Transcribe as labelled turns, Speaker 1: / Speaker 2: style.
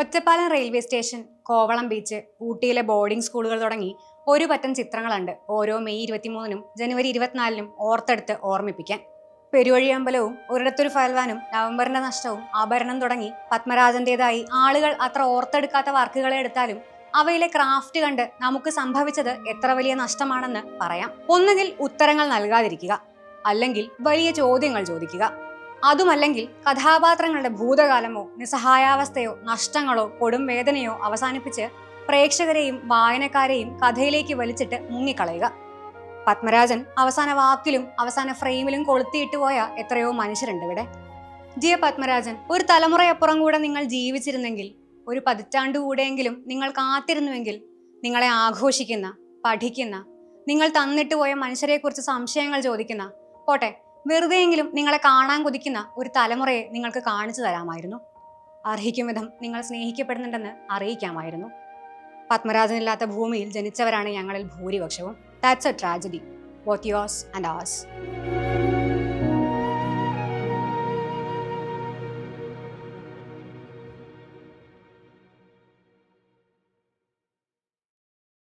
Speaker 1: Ottapalam railway station Kovalam beach ഊട്ടിയിലെ boarding സ്കൂളുകൾ തുടങ്ങി ഒരു പറ്റം ചിത്രങ്ങളുണ്ട് ഓരോ മെയ് ഇരുപത്തിമൂന്നിനും ജനുവരി ഇരുപത്തിനാലിനും ഓർത്തെടുത്ത് ഓർമ്മിപ്പിക്കാൻ. പെരുവഴി അമ്പലവും ഒരിടത്തൊരു ഫയൽവാനും നവംബറിന്റെ നഷ്ടവും ആഭരണം തുടങ്ങി പത്മരാജന്റേതായി ആളുകൾ അത്ര ഓർത്തെടുക്കാത്ത വർക്കുകളെ എടുത്താലും അവയിലെ ക്രാഫ്റ്റ് കണ്ട് നമുക്ക് സംഭവിച്ചത് എത്ര വലിയ നഷ്ടമാണെന്ന് പറയാം. ഒന്നുകിൽ ഉത്തരങ്ങൾ നൽകാതിരിക്കുക അല്ലെങ്കിൽ വലിയ ചോദ്യങ്ങൾ ചോദിക്കുക. അതുമല്ലെങ്കിൽ കഥാപാത്രങ്ങളുടെ ഭൂതകാലമോ നിസ്സഹായാവസ്ഥയോ നഷ്ടങ്ങളോ കൊടും വേദനയോ അവസാനിപ്പിച്ച് പ്രേക്ഷകരെയും വായനക്കാരെയും കഥയിലേക്ക് വലിച്ചിട്ട് മുങ്ങിക്കളയുക. പത്മരാജൻ അവസാന വാക്കിലും അവസാന ഫ്രെയിമിലും കൊളുത്തിയിട്ട് പോയ എത്രയോ മനുഷ്യരുണ്ട് ഇവിടെ. ജിയ പത്മരാജൻ ഒരു തലമുറയപ്പുറം കൂടെ നിങ്ങൾ ജീവിച്ചിരുന്നെങ്കിൽ ഒരു പതിറ്റാണ്ട് കൂടെയെങ്കിലും നിങ്ങൾ കാത്തിരുന്നുവെങ്കിൽ നിങ്ങളെ ആഘോഷിക്കുന്ന പഠിക്കുന്ന നിങ്ങൾ തന്നിട്ട് പോയ മനുഷ്യരെക്കുറിച്ച് സംശയങ്ങൾ ചോദിക്കുന്ന പോട്ടെ വെറുതെയെങ്കിലും നിങ്ങളെ കാണാൻ കൊതിക്കുന്ന ഒരു തലമുറയെ നിങ്ങൾക്ക് കാണിച്ചു തരാമായിരുന്നു. അർഹിക്കും വിധം നിങ്ങൾ സ്നേഹിക്കപ്പെടുന്നുണ്ടെന്ന് അറിയിക്കാമായിരുന്നു. പത്മരാജനില്ലാത്ത ഭൂമിയിൽ ജനിച്ചവരാണ് ഞങ്ങളിൽ ഭൂരിപക്ഷവും. That's a tragedy both yours and ours